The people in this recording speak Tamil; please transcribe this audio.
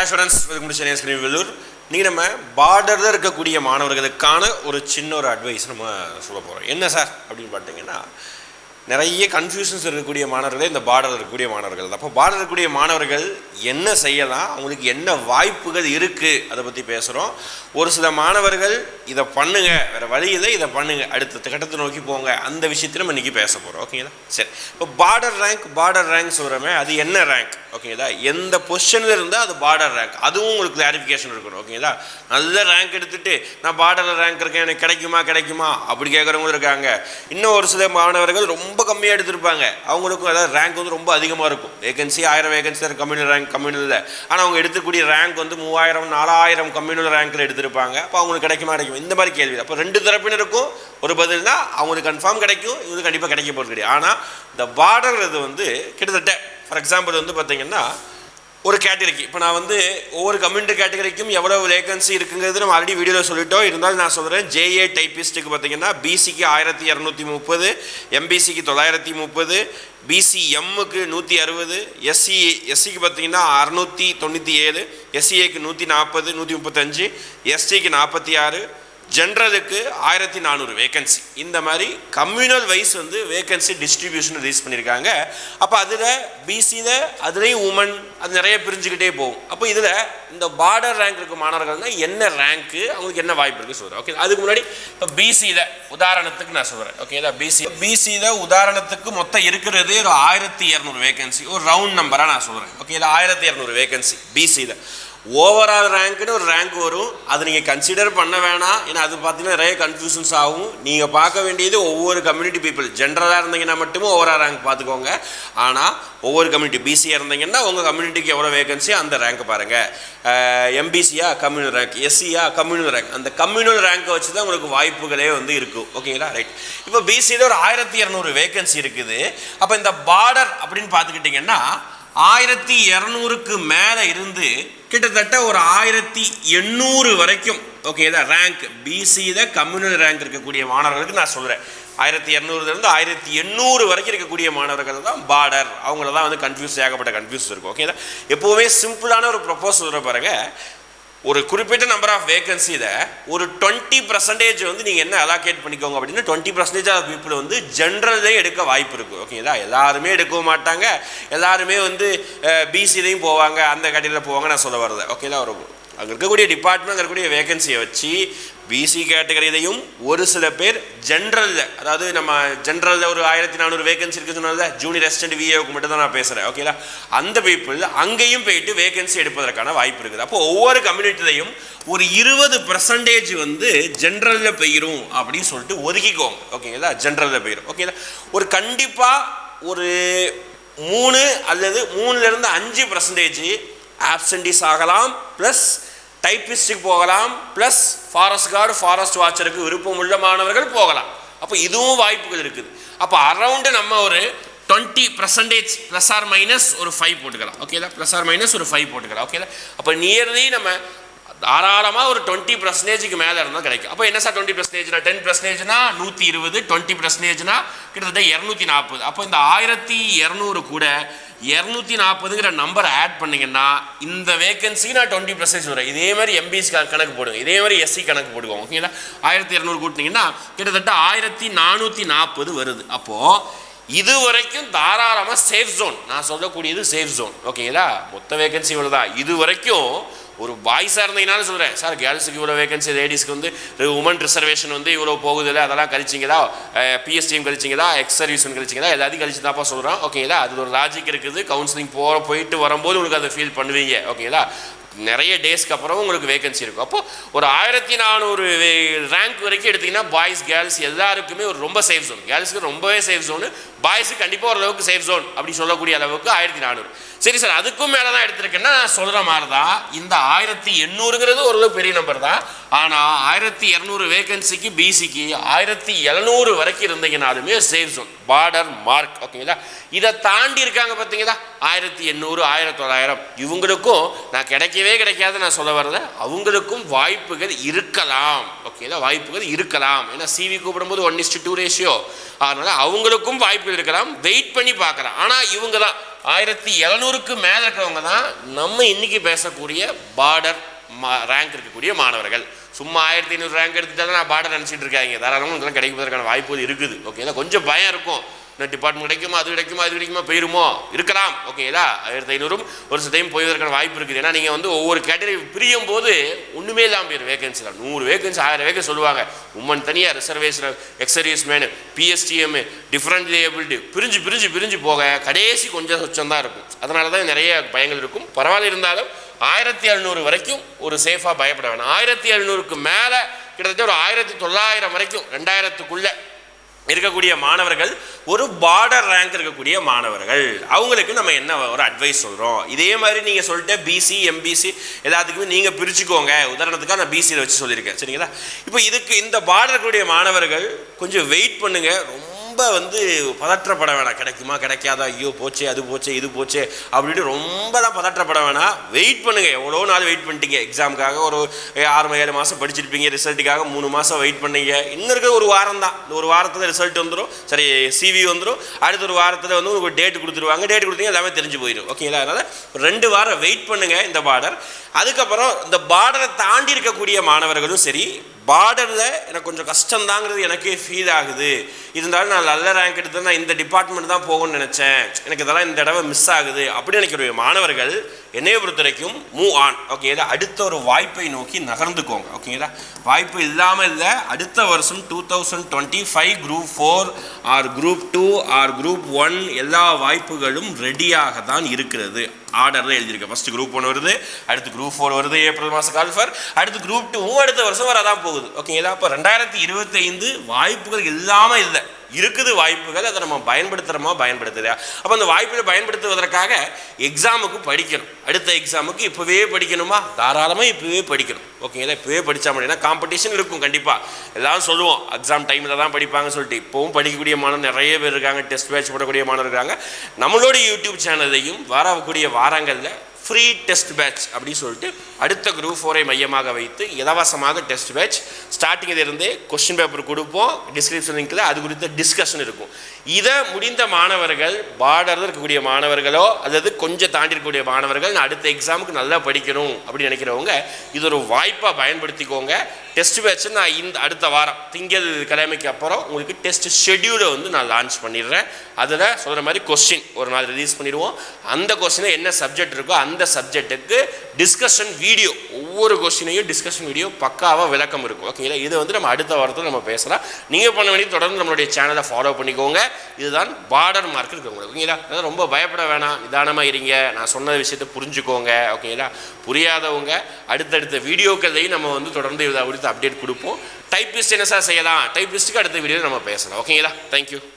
Hi students welcome to Chennai screen நீங்கள் நம்ம பார்டரில் இருக்கக்கூடிய மாணவர்களுக்கான ஒரு சின்ன ஒரு அட்வைஸ் நம்ம சொல்ல போகிறோம் என்ன சார் அப்படின்னு பார்த்தீங்கன்னா நிறைய கன்ஃபியூஷன்ஸ் இருக்கக்கூடிய மாணவர்களே இந்த பார்டர் இருக்கக்கூடிய மாணவர்கள். தான். அப்போ பார்டர் இருக்கக்கூடிய மாணவர்கள் என்ன செய்யலாம்? அவங்களுக்கு என்ன வாய்ப்புகள் இருக்குது அதை பற்றி பேசுகிறோம் ஒரு சில மாணவர்கள் இதை பண்ணுங்க வேறு வழி இல்லை இதை பண்ணுங்க. அடுத்த கட்டத்தை நோக்கி போங்க. அந்த விஷயத்தில் நம்ம இன்றைக்கி பேச போகிறோம் ஓகேங்களா சரி. இப்போ பார்டர் ரேங்க் பார்டர் ரேங்க் சொல்கிறோமே அது என்ன ரேங்க் ஓகேங்களா எந்த பொசிஷனில் இருந்தால் அது பார்டர் ரேங்க் அதுவும் உங்களுக்கு கிளாரிஃபிகேஷன் இருக்கணும். ஓகேங்களா நல்ல ரேங்க் எடுத்துட்டு நான் பார்டரில் ரேங்க் இருக்கேன் எனக்கு கிடைக்குமா? கிடைக்குமா? அப்படி கேட்குறவங்களும் இருக்காங்க. இன்னும் ஒரு சில மாணவர்கள் ரொம்ப ரொம்ப கம்மியாக எடுத்திருப்பாங்க. அவங்களுக்கும் அதாவது ரேங்க் வந்து ரொம்ப அதிகமாக இருக்கும். வேகன்சி ஆயிரம் வேகன்சி தான் கம்யூனல் ரேங்க் கம்யூனலில் ஆனால் அவங்க எடுத்துக்கூடிய ரேங்க் வந்து மூவாயிரம் நாலாயிரம் கம்யூனல் ரேங்க்கில் எடுத்திருப்பாங்க. அப்போ அவங்களுக்கு கிடைக்குமா கிடைக்கும்? இந்த மாதிரி கேள்வி அப்போ ரெண்டு தரப்பினருக்கும் ஒரு பதில் தான் அவங்களுக்கு கன்ஃபார்ம் கிடைக்கும் இவங்களுக்கு கண்டிப்பாக கிடைக்க போகிறது கிடையாது. ஆனால் இந்த பார்டர் இது வந்து கிட்டத்தட்ட ஃபார் எக்ஸாம்பிள் வந்து பார்த்திங்கன்னா ஒரு கேட்டகரிக்கு இப்போ நான் வந்து ஒவ்வொரு கம்யூனிட்டி கேட்டகரிக்கும் எவ்வளோ வேகன்சி இருக்குங்கிறது நம்ம ஆல்ரெடி வீடியோவில் சொல்லிட்டோம். இருந்தாலும் நான் சொல்கிறேன் ஜேஏ டைப்பிஸ்ட்டுக்கு பார்த்தீங்கன்னா பிசிக்கு ஆயிரத்தி இரநூத்தி முப்பது எம்பிசிக்கு தொள்ளாயிரத்தி முப்பது பிசிஎம்முக்கு நூற்றி அறுபது எஸ்சி எஸ்சிக்கு பார்த்தீங்கன்னா அறநூற்றி தொண்ணூற்றி ஏழு எஸ்சிஏக்கு நூற்றி நாற்பது நூற்றி முப்பத்தஞ்சு எஸ்டிக்கு நாற்பத்தி ஆறு ஜென்ரலுக்கு ஆயிரத்தி நானூறு வேகன்சி இந்த மாதிரி கம்யூனல் வைஸ் வந்து வேகன்சி டிஸ்ட்ரிபியூஷன் ரிலீஸ் பண்ணியிருக்காங்க அப்போ அதில் பிசியில் அதுலேயும் உமன் அது நிறைய பிரிஞ்சுக்கிட்டே போகும். அப்போ இதில் இந்த பார்டர் ரேங்க் இருக்க மாணவர்கள்னா என்ன ரேங்க்கு அவங்களுக்கு என்ன வாய்ப்பு இருக்குது சொல்கிறேன் ஓகே அதுக்கு முன்னாடி இப்போ பிசியில் உதாரணத்துக்கு நான் சொல்கிறேன் ஓகேங்களா பிசி பிசியில் உதாரணத்துக்கு மொத்தம் இருக்கிறது ஒரு ஆயிரத்தி இரநூறு வேகன்சி ஒரு ரவுண்ட் நம்பராக நான் சொல்கிறேன் ஓகே இதில் ஆயிரத்தி இரநூறு வேகன்சி பிசியில் ஓவரால் ரேங்க்னு ஒரு ரேங்க் வரும். அது நீங்கள் கன்சிடர் பண்ண வேணாம். ஏன்னா அது பார்த்தீங்கன்னா நிறைய கன்ஃபியூஷன்ஸ் ஆகும். நீங்கள் பார்க்க வேண்டியது ஒவ்வொரு கம்யூனிட்டி பீப்புள் ஜென்ரலாக இருந்தீங்கன்னா மட்டுமே ஓவரால் ரேங்க் பார்த்துக்கோங்க. ஆனால் ஒவ்வொரு கம்யூனிட்டி பிசியாக இருந்தீங்கன்னா உங்கள் கம்யூனிட்டிக்கு எவ்வளோ வேகன்சி அந்த ரேங்க் பாருங்கள் எம்பிசியா கம்யூனல் ரேங்க் எஸ்சியா கம்யூனல் ரேங்க் அந்த கம்யூனல் ரேங்கை வச்சு தான் உங்களுக்கு வாய்ப்புகளே வந்து இருக்கும் ஓகேங்களா ரைட் இப்போ பிசியில் ஒரு ஆயிரத்தி இரநூறு வேகன்சி இருக்குது. அப்போ இந்த பார்டர் அப்படின்னு பார்த்துக்கிட்டிங்கன்னா ஆயிரத்தி இரநூறுக்கு மேலே இருந்து கிட்டத்தட்ட ஒரு ஆயிரத்தி எண்ணூறு வரைக்கும். ஓகே இதான் ரேங்க் பிசியில் கம்யூனல் ரேங்க் இருக்கக்கூடிய மாணவர்களுக்கு நான் சொல்கிறேன் ஆயிரத்தி இரநூறுலேருந்து ஆயிரத்தி எண்ணூறு வரைக்கும் இருக்கக்கூடிய மாணவர்கள் தான் பார்டர் அவங்கள தான் வந்து கன்ஃபியூஸ் ஏகப்பட்ட கன்ஃபியூஸ் இருக்கும். ஓகே எப்போவுமே சிம்பிளான ஒரு ப்ரொப்போசல் பாருங்கள் ஒரு குறிப்பிட்ட நம்பர் ஆஃப் வேகன்சியில் ஒரு டுவெண்ட்டி பர்சன்டேஜ் வந்து நீங்கள் என்ன அலாகேட் பண்ணிக்கோங்க அப்படின்னா டுவெண்ட்டி பர்சன்டேஜ் ஆஃப் பீப்புள் வந்து ஜென்ரல்லே எடுக்க வாய்ப்பு இருக்குது ஓகேங்களா எல்லாருமே எடுக்கவும் மாட்டாங்க. எல்லாருமே வந்து பிசிலையும் போவாங்க. அந்த கடையில் போவாங்க நான் சொல்ல வரது. ஓகேங்களா ஒரு அங்கே இருக்கக்கூடிய டிபார்ட்மெண்ட் அங்கே இருக்கக்கூடிய வேகன்சியை வச்சு பிசி கேட்டகரியிலையும் ஒரு சில பேர் ஜென்ரலில் அதாவது நம்ம ஜென்ரலில் ஒரு ஆயிரத்தி நானூறு வேகன்சி இருக்குது சொன்னதில்ல ஜூனியர் அசிஸ்டன்ட் விஏவுக்கு மட்டும் தான் நான் பேசுகிறேன் ஓகேங்களா அந்த பீப்புள் அங்கேயும் போயிட்டு வேகன்சி எடுப்பதற்கான வாய்ப்பு இருக்குது. அப்போ ஒவ்வொரு கம்யூனிட்டிலையும் ஒரு இருபது பர்சன்டேஜ் வந்து ஜென்ரலில் போயிடும் அப்படின்னு சொல்லிட்டு ஒதுக்கிக்கோங்க ஓகேங்களா ஜென்ரலில் போயிடும் ஓகேங்களா ஒரு கண்டிப்பாக ஒரு மூணு அல்லது மூணுலேருந்து அஞ்சு பர்சன்டேஜ் ஆப்சண்டிஸ் ஆகலாம் ப்ளஸ் டைப்பிஸ்டுக்கு போகலாம் ப்ளஸ் ஃபாரஸ்ட் கார்டு ஃபாரஸ்ட் வாட்சருக்கு விருப்பம் உள்ள மாணவர்கள் போகலாம். அப்போ இதுவும் வாய்ப்புகள் இருக்குது. அப்போ அரவுண்டு நம்ம ஒரு twenty percentage plus or minus ஒரு ஃபைவ் போட்டுக்கலாம். ஓகேதா ப்ளஸ் ஆர் மைனஸ் ஒரு ஃபைவ் போட்டுக்கலாம். ஓகேதா அப்போ நியர்லி நம்ம தாராளமாக ஒரு டுவெண்ட்டி பர்சன்டேஜுக்கு மேலே இருந்தால் கிடைக்கும். அப்போ என்ன சார் டுவெண்ட்டி பர்சன்டேஜ்னா டென் பர்சன்டேஜ்னா நூற்றி இருபது டுவெண்ட்டி பர்சன்டேஜ்னா கிட்டத்தட்ட இரநூத்தி நாற்பது அப்போ இந்த ஆயிரத்தி இரநூறு கூட இரநூத்தி நாற்பதுங்கிற நம்பர் ஆட் பண்ணிங்கன்னா இந்த வேகன்சிக்கு நான் டுவெண்ட்டி பர்சன்டேஜ் வரும் இதே மாதிரி எம்பிசி கணக்கு போடுங்க. இதே மாதிரி எஸ்சி கணக்கு போடுவோம் ஓகேங்களா ஆயிரத்தி இரநூறு கூட்டினீங்கன்னா கிட்டத்தட்ட ஆயிரத்தி நானூற்றி நாற்பது வருது. அப்போது இது வரைக்கும் தாராளமாக சேஃப் ஜோன் நான் சொல்லக்கூடியது சேஃப் ஜோன் ஓகேங்களா மொத்த வேகன்சி இவ்வளோ தான் இது வரைக்கும் ஒரு பாய்ஸாக இருந்தீங்கனாலும் சொல்கிறேன் சார் கேர்ள்ஸுக்கு இவ்வளோ வேகன்சி லேடிஸ்க்கு வந்து உமன் ரிசர்வேஷன் வந்து இவ்வளோ போகுதில்ல அதெல்லாம் கழிச்சிங்களா பிஎஸ்டிஎம் கழிச்சிங்கதா? எக்ஸ் சர்வீஸ்னு கழிச்சிங்கதா? எல்லாத்தையும் கழிச்சு தான்ப்பா சொல்கிறோம் ஓகேங்களா அது ஒரு லாஜிக் இருக்குது. கவுன்சிலிங் போகிற போயிட்டு வரும்போது உங்களுக்கு அதை ஃபீல் பண்ணுவீங்க. ஓகேங்களா நிறைய டேஸ்க்கு அப்புறம் உங்களுக்கு வேகன்சி இருக்கும். அப்போ ஒரு ஆயிரத்தி நானூறு ரேங்க் வரைக்கும் எடுத்திங்கன்னா பாய்ஸ் கேர்ள்ஸ் எல்லாருக்குமே ஒரு ரொம்ப சேஃப் ஜோன் கேர்ள்ஸுக்கு ரொம்பவே சேஃப் ஜோனு பாய்ஸுக்கு கண்டிப்பாக ஓரளவுக்கு சேஃப் ஜோன் அப்படி சொல்லக்கூடிய அளவுக்கு ஆயிரத்தி நானூறு சரி சார் அதுக்கும் மேலே தான் எடுத்திருக்கேன்னா நான் சொல்கிற மாதிரி தான் இந்த ஆயிரத்தி எண்ணூறுங்கிறது ஓரளவு பெரிய நம்பர் தான். ஆனால் ஆயிரத்தி இரநூறு வேகன்சிக்கு பிசிக்கு ஆயிரத்தி எழுநூறு வரைக்கும் இருந்தீங்கனாலுமே சேஃப் ஜோன் பார்டர் மார்க் ஓகேங்களா இதை தாண்டி இருக்காங்க பார்த்தீங்களா ஆயிரத்தி எண்ணூறு ஆயிரத்தி தொள்ளாயிரம் இவங்களுக்கும் நான் கிடைக்க கிடைக்கவே கிடைக்காது நான் சொல்ல வரல. அவங்களுக்கும் வாய்ப்புகள் இருக்கலாம். ஓகேங்களா வாய்ப்புகள் இருக்கலாம். ஏன்னா சிவி கூப்பிடும்போது ஒன் இஸ்டு டூ ரேஷியோ அதனால் அவங்களுக்கும் வாய்ப்புகள் இருக்கலாம். வெயிட் பண்ணி பார்க்கலாம். ஆனால் இவங்க தான் ஆயிரத்தி எழுநூறுக்கு மேலே இருக்கிறவங்க தான் நம்ம இன்னைக்கு பேசக்கூடிய பார்டர் மா ரேங்க் இருக்கக்கூடிய மாணவர்கள். சும்மா ஆயிரத்தி ஐநூறு ரேங்க் எடுத்துட்டா நான் பார்டர் நினச்சிட்டு இருக்காங்க தாராளமாக இதெல்லாம் கிடைப்பதற்கான வாய்ப்புகள் இருக்குது. ஓகேங்களா கொஞ்சம் பயம் இருக்கும். இந்த டிபார்ட்மெண்ட் கிடைக்குமா அது கிடைக்குமா அது கிடைக்குமா போயிருமோ? இருக்கலாம். ஓகேங்களா ஆயிரத்தி ஐநூறும் ஒரு சில டைம் போய்வதற்கான வாய்ப்பு இருக்குது. ஏன்னா நீங்கள் வந்து ஒவ்வொரு கேட்டகரி பிரியும் போது ஒன்றுமே இல்லாமல் போயிடும் வேகன்சியில் நூறு வேகன்சி ஆயிரம் வேகன்சி சொல்லுவாங்க. உமன் தனியாக reservation ex service men PSTM different labelled பிரிஞ்சு பிரிஞ்சு பிரிஞ்சு போக கடைசி கொஞ்சம் சொச்சம் தான் இருக்கும். அதனால தான் நிறைய பயங்கள் இருக்கும். பரவாயில்ல இருந்தாலும் ஆயிரத்தி எழுநூறு வரைக்கும் ஒரு சேஃபாக பயப்பட வேணாம். ஆயிரத்தி எழுநூறுக்கு மேலே கிட்டத்தட்ட ஒரு ஆயிரத்தி தொள்ளாயிரம் வரைக்கும் ரெண்டாயிரத்துக்குள்ளே இருக்கக்கூடிய மாணவர்கள் ஒரு பார்டர் ரேங்க் இருக்கக்கூடிய மாணவர்கள். அவங்களுக்கு நம்ம என்ன ஒரு அட்வைஸ் சொல்கிறோம் இதே மாதிரி நீங்கள் சொல்லிட்டு பிசி எம்பிசி எல்லாத்துக்குமே நீங்கள் பிரிச்சுக்கோங்க. உதாரணத்துக்காக நான் பிசியில் வச்சு சொல்லியிருக்கேன். சரிங்களா? இப்போ இதுக்கு இந்த பார்டர் இருக்கக்கூடிய மாணவர்கள் கொஞ்சம் வெயிட் பண்ணுங்கள் ரொம்ப வந்து பதற்றப்பட வேணாம். கிடைக்குமா கிடைக்காதா? ஐயோ போச்சே அது போச்சே இது போச்சே அப்படின்னு தான் பதற்றப்பட வேணாம். வெயிட் பண்ணுங்கள் எவ்வளோ நாள் வெயிட் பண்ணிட்டீங்க? எக்ஸாமுக்காக ஒரு ஆறு ஏழு மாதம் படிச்சிருப்பீங்க. ரிசல்ட்டுக்காக மூணு மாதம் வெயிட் பண்ணீங்க. இன்னும் இருக்க ஒரு வாரம் தான் இந்த ஒரு வாரத்தில் ரிசல்ட் வந்துடும் சரி சிவி வந்துடும் அடுத்த ஒரு வாரத்தில் வந்து உங்களுக்கு டேட் கொடுத்துருவாங்க. டேட் கொடுத்தீங்க எல்லாமே தெரிஞ்சு போயிடும். ஓகேங்களா அதனால் ரெண்டு வாரம் வெயிட் பண்ணுங்கள் இந்த பார்டர் அதுக்கப்புறம் இந்த பார்டரை தாண்டி இருக்கக்கூடிய மாணவர்களும் சரி பார்டரில் எனக்கு கொஞ்சம் கஷ்டம்தாங்கிறது எனக்கே ஃபீல் ஆகுது. இருந்தாலும் நான் நல்ல ரேங்க் எடுத்து நான் இந்த டிபார்ட்மெண்ட் தான் போகணும்னு நினச்சேன். எனக்கு இதெல்லாம் இந்த தடவை மிஸ் ஆகுது அப்படின்னு நினைக்கிற மாணவர்கள் என்னைய பொறுத்த வரைக்கும் மூவ் ஆன் ஓகேங்களா அடுத்த ஒரு வாய்ப்பை நோக்கி நகர்ந்துக்கோங்க. ஓகேங்களா வாய்ப்பு இல்லாமல் இல்லை அடுத்த வருஷம் two thousand twenty five group four or group two or group one எல்லா வாய்ப்புகளும் ரெடியாக தான் இருக்கிறது. ஆர்டரில் எழுதியிருக்கேன் ஃபஸ்ட்டு குரூப் ஒன் வருது அடுத்து குரூப் ஃபோர் வருது ஏப்ரல் மாதம் கால்ஃபர் அடுத்து குரூப் டூவும் அடுத்த வருஷம் வரதான் போகுது. ஓகேங்களா அப்போ ரெண்டாயிரத்தி இருபத்தைந்து வாய்ப்புகள் இல்லாமல் இல்லை. இருக்குது வாய்ப்புகள் அதை நம்ம பயன்படுத்துகிறோமா பயன்படுத்துதா அப்போ அந்த வாய்ப்பை பயன்படுத்துவதற்காக எக்ஸாமுக்கு படிக்கணும். அடுத்த எக்ஸாமுக்கு இப்போவே படிக்கணுமா? தாராளமாக இப்போவே படிக்கணும். ஓகேங்களா இப்போவே படித்தா முடியும் ஏன்னா காம்படிஷன் இருக்கும் கண்டிப்பாக எல்லாரும் சொல்லுவோம் எக்ஸாம் டைமில் தான் படிப்பாங்கன்னு சொல்லிட்டு. இப்போவும் படிக்கக்கூடிய மாணவர் நிறைய பேர் இருக்காங்க டெஸ்ட் பேட்ச் போடக்கூடிய மாணவர் இருக்காங்க. நம்மளோட யூடியூப் சேனலையும் வரக்கூடிய வாரங்களில் ஃப்ரீ டெஸ்ட் பேட்ச் அப்படின்னு சொல்லிட்டு அடுத்த குரூப் ஃபோரை மையமாக வைத்து இலவசமாக டெஸ்ட் பேட்ச் ஸ்டார்டிங்கிலிருந்தே கொஸ்டின் பேப்பர் கொடுப்போம். டிஸ்கிரிப்ஷன் லிங்கில் அது குறித்த டிஸ்கஷன் இருக்கும். இதை முடிந்த மாணவர்கள் பார்டரில் இருக்கக்கூடிய மாணவர்களோ அல்லது கொஞ்சம் தாண்டி இருக்கக்கூடிய மாணவர்கள் நான் அடுத்த எக்ஸாமுக்கு நல்லா படிக்கணும் அப்படின்னு நினைக்கிறவங்க இது ஒரு வாய்ப்பாக பயன்படுத்திக்கோங்க. டெஸ்ட் பேட்ச் நான் இந்த அடுத்த வாரம் திங்கள் கிழமைக்கு அப்புறம் உங்களுக்கு டெஸ்ட் ஷெடியூலை வந்து நான் லான்ச் பண்ணிடுறேன். அதில் சொல்கிற மாதிரி கொஸ்டின் ஒரு நாள் ரிலீஸ் பண்ணிடுவோம். அந்த கொஸ்டினில் என்ன சப்ஜெக்ட் இருக்கோ அந்த சப்ஜெக்ட்டுக்கு டிஸ்கஷன் வீடியோ ஒவ்வொரு கொஸ்டினையும் டிஸ்கஷன் வீடியோ பக்காவாக விளக்கம் இருக்கும். ஓகேங்களா இது வந்து நம்ம அடுத்த வாரத்தில் நம்ம பேசலாம். நீங்கள் பண்ண வேண்டிய தொடர்ந்து நம்மளுடைய சேனலை ஃபாலோ பண்ணிக்கோங்க. இதுதான் பார்டர் மார்க் இருக்கவங்களுக்கு. ஓகேங்களா அதாவது ரொம்ப பயப்பட வேணாம். நிதானமாக இருங்க. நான் சொன்ன விஷயத்தை புரிஞ்சுக்கோங்க. ஓகேங்களா புரியாதவங்க அடுத்தடுத்த வீடியோக்கள்லையும் நம்ம வந்து தொடர்ந்து இதை குறித்து அப்டேட் கொடுப்போம். டைப்பிஸ்ட் என்ன சார் செய்யலாம்? டைப்பிஸ்ட்டுக்கு அடுத்த வீடியோ நம்ம பேசலாம். ஓகேங்களா தேங்க்யூ